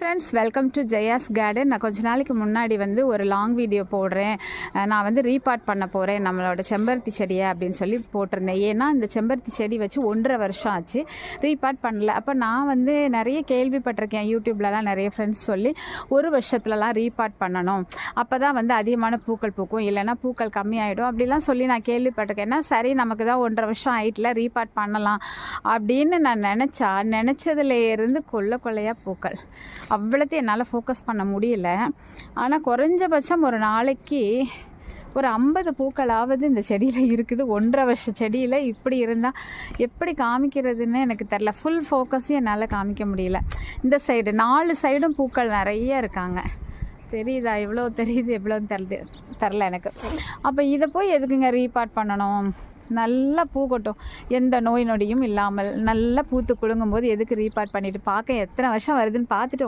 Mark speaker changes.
Speaker 1: Friends welcome to Jaya's garden நான் கொஞ்ச நாளைக்கு முன்னாடி வந்து ஒரு லாங் வீடியோ போடுறேன். நான் வந்து ரீபார்ட் பண்ண போகிறேன் நம்மளோட செம்பருத்தி செடியை அப்படின்னு சொல்லி போட்டிருந்தேன். ஏன்னா இந்த செம்பருத்தி செடி வச்சு ஒன்றரை வருஷம் ஆச்சு. ரீபார்ட் பண்ணல. அப்போ நான் வந்து நிறைய கேள்விப்பட்டிருக்கேன். யூடியூப்லலாம் நிறைய ஃப்ரெண்ட்ஸ் சொல்லி ஒரு வருஷத்துலலாம் ரீபார்ட் பண்ணணும். அப்போ தான் வந்து அதிகமான பூக்கள் பூக்கும். இல்லைன்னா பூக்கள் கம்மியாயிடும். அப்படிலாம் சொல்லி நான் கேள்விப்பட்டிருக்கேன். ஏன்னா சரி நமக்கு தான் ஒன்றரை வருஷம் ஆயிட்டில் ரீபார்ட் பண்ணலாம். அப்படின்னு நான் நினச்சா நினச்சதுல இருந்து கொள்ள கொள்ளையாக பூக்கள். அவ்வளோத்தையும் என்னால் ஃபோக்கஸ் பண்ண முடியல. ஆனால் குறைஞ்சபட்சம் ஒரு நாளைக்கு ஒரு ஐம்பது பூக்களாவது இந்த செடியில் இருக்குது. ஒன்றரை வருஷ செடியில் இப்படி இருந்தால் எப்படி காமிக்கிறதுன்னு எனக்கு தெரில ஃபுல் ஃபோக்கஸையும் என்னால் காமிக்க முடியல. இந்த சைடு நாலு சைடும் பூக்கள் நிறைய இருக்காங்க. தெரியுதா? எவ்வளோ தெரியுது எவ்வளோன்னு தெரியுது தெரில எனக்கு. அப்போ இதை போய் எதுக்குங்க ரீபார்ட் பண்ணணும்? நல்லா பூக்கட்டும் எந்த நோய் நொடியும் இல்லாமல் நல்லா பூத்து குலுங்கும்போது எதுக்கு ரீபார்ட் பண்ணிவிட்டு பார்க்க எத்தனை வருஷம் வருதுன்னு பார்த்துட்டு